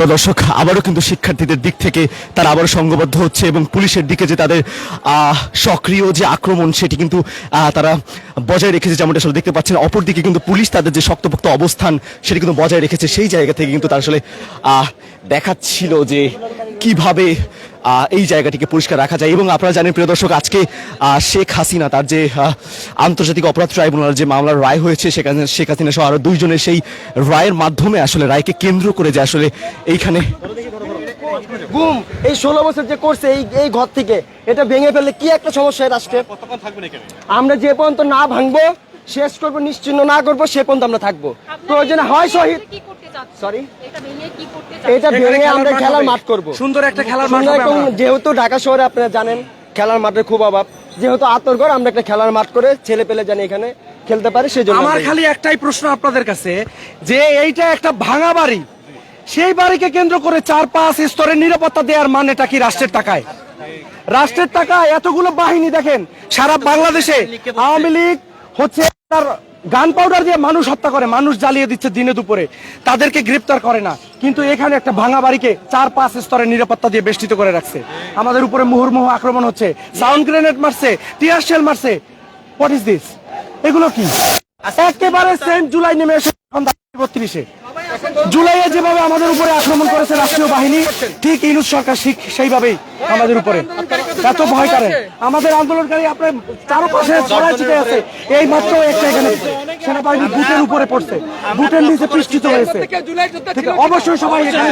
প্রদর্শক আবারও কিন্তু শিক্ষার্থীদের দিক থেকে তারা আবারও সংঘবদ্ধ হচ্ছে এবং পুলিশের দিকে যে তাদের সক্রিয় যে আক্রমণ সেটি কিন্তু তারা বজায় রেখেছে যেমনটা আসলে দেখতে পাচ্ছেন। অপরদিকে কিন্তু পুলিশ তাদের যে শক্তপোক্ত অবস্থান সেটি কিন্তু বজায় রেখেছে। সেই জায়গা থেকে কিন্তু তারা আসলে দেখাচ্ছিল যে কীভাবে এই জায়গাটিকে পরিষ্কার রাখা যায়। এবং আপনারা জানেন প্রিয় দর্শক আজকে শেখ হাসিনা তার যে আন্তর্জাতিক অপরাধ ট্রাইব্যুনাল যে মামলার রায় হয়েছে সেখানে শেখ হাসিনা সহ আরও দুইজনের সেই রায়ের মাধ্যমে আসলে রায়কে কেন্দ্র করে যে আসলে এইখানে গুম এই ষোলো বছর যে করছে এই এই ঘর থেকে এটা ভেঙে ফেললে কি একটা সমস্যা হয় রাষ্ট্রের? আমরা যে পর্যন্ত না ভাঙবো শেষ করব নিশ্চিন্ন না করব সে পর্যন্ত আমরা থাকব। প্রয়োজনে হয় শহীদ Sorry? এটা ভেঙে আমরা খেলার মাঠ করব। সুন্দর একটা খেলার মাঠ সুন্দর হবে এবং আমরা। যেহেতু ঢাকা শহরে আপনারা জানেন খেলার মাঠের খুব অভাব। যেহেতু আতরগড় আমরা একটা খেলার মাঠ করে ছেলে পেলে জানি এখানে খেলতে পারে সেই জন্য আমার খালি একটাই প্রশ্ন আপনাদের কাছে যে এইটা একটা ভাঙা বাড়ি সেই বাড়িকে কেন্দ্র করে চার পাঁচ স্তরের নিরাপত্তা দেওয়ার মানেটা কি রাষ্ট্রের টাকায়? রাষ্ট্রের টাকায় এতগুলো বাহিনী দেখেন সারা বাংলাদেশে আওয়ামী লীগ হচ্ছে তার গান পাউডার দিয়ে মানুষ হত্যা করে, মানুষ জ্বালিয়ে দিচ্ছে দিনে দুপুরে। তাদেরকে গ্রেপ্তার করে না। কিন্তু এখানে একটা ভাঙা বাড়িকে চার পাঁচ স্তরের নিরাপত্তা দিয়ে বেষ্টিত করে রাখছে। আমাদের উপরে মুহুর্মুহু আক্রমণ হচ্ছে। সাউন্ড গ্রেনেড মারছে, টিয়ার শেল মারছে। হোয়াট ইজ দিস এগুলো কি? একেবারে সেন্ট জুলাই নেমে এসে বত্রিশে। জুলাইয়ে যেভাবে আমাদের উপরে আক্রমণ করেছে রাষ্ট্রীয় বাহিনী, ঠিক ইনুস সরকার সেইভাবেই আমাদের উপরে। এত ভয় করেন আমাদের আন্দোলনকারী আপনার চারপাশে ছড়ায় ছিটে আছে। এই মাত্র একটা এখানে সেনাবাহিনী বুটের উপরে পড়ছে। বুটের নিচে পৃষ্ঠিত হয়েছে। অবশ্যই সবাই এখানে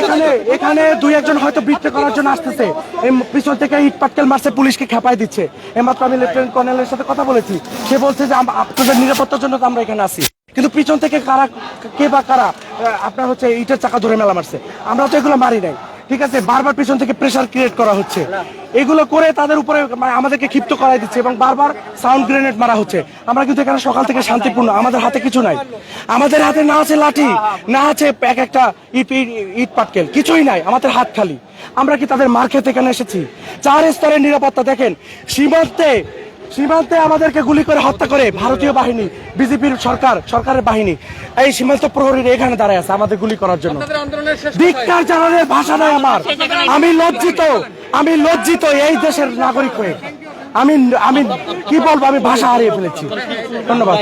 এখানে এখানে দুই একজন হয়তো বৃত্তে করার জন্য আসতেছে। এই পিছন থেকে ইট পাটকেল মারছে পুলিশকে খেপাই দিচ্ছে। এইমাত্র আমি লেফটেন্যান্ট কর্নেলের সাথে কথা বলেছি। সে বলছে যে আপনাদের নিরাপত্তার জন্য তো আমরা এখানে আছি। কিন্তু পিছন থেকে কারা কে বা কারা আপনার হচ্ছে ইটের চাকা ধরে মেলা মারছে। আমরা তো এগুলো মারি নাই। ঠিক আছে, বারবার পিছন থেকে প্রেশার ক্রিয়েট করা হচ্ছে। এগুলো করে তাদের উপরে মানে আমাদেরকে ক্ষিপ্ত করাই দিচ্ছে এবং বারবার সাউন্ড গ্রেনেড মারা হচ্ছে। আমরা কিন্তু এখানে সকাল থেকে শান্তিপূর্ণ, আমাদের হাতে কিছু নাই। আমাদের হাতে না আছে লাঠি, না আছে এক একটা ইট, ইট- পাটকেল, কিছুই নাই, আমাদের হাত খালি। আমরা কি তাদের মার খেতে এখানে এসেছি? চার স্তরের নিরাপত্তা, দেখেন, সীমান্তে সীমান্তে আমাদেরকে গুলি করে হত্যা করে ভারতীয় বাহিনী বিজেপির সরকার সরকারের বাহিনী। এই সীমান্ত প্রহরীর এখানে দাঁড়ায় আছে আমাদের গুলি করার জন্য। ধিক্কার জানানোর ভাষা নাই আমার। আমি লজ্জিত আমি লজ্জিত এই দেশের নাগরিক হয়ে। আমি আমি কি বলব আমি ভাষা হারিয়ে ফেলেছি। ধন্যবাদ।